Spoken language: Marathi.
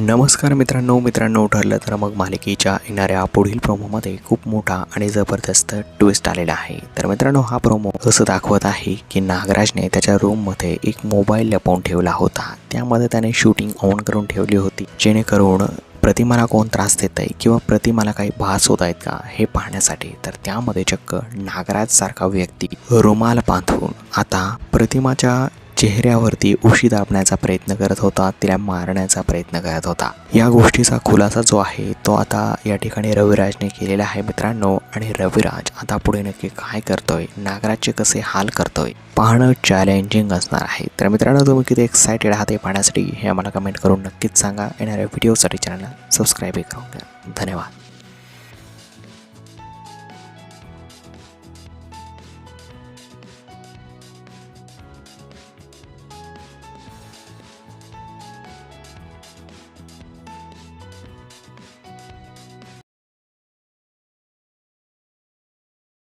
नमस्कार मित्रांनो मित्रांनो ठरलं तर मग मालिकेच्या येणाऱ्या पुढील प्रोमोमध्ये खूप मोठा आणि जबरदस्त ट्विस्ट आलेला आहे. तर मित्रांनो हा प्रोमो असं दाखवत आहे की नागराजने त्याच्या रूममध्ये एक मोबाईल लपवून ठेवला होता. त्यामध्ये त्याने शूटिंग ऑन करून ठेवली होती जेणेकरून प्रतिमाला कोण त्रास देत आहे किंवा प्रतिमाला काही भास होत आहेत का हे पाहण्यासाठी. तर त्यामध्ये चक्क नागराज सारखा व्यक्ती रुमाल बांधून आता प्रतिमाच्या चेहऱ्यावरती उशी दाबण्याचा प्रयत्न करत होता तिला मारण्याचा प्रयत्न करत होता. या गोष्टीचा खुलासा जो आहे तो आता या ठिकाणी रविराजने केलेला आहे मित्रांनो. आणि रविराज आता पुढे नक्की काय करतोय? नागराजचे कसे हाल करतोय? पाहणं चॅलेंजिंग असणार आहे. तर मित्रांनो तुम्ही किती एक्सायटेड आहात हे पाहण्यासाठी हे आम्हाला कमेंट करून नक्कीच सांगा. येणाऱ्या व्हिडिओसाठी चॅनलला सबस्क्राईबही करून घ्या. धन्यवाद.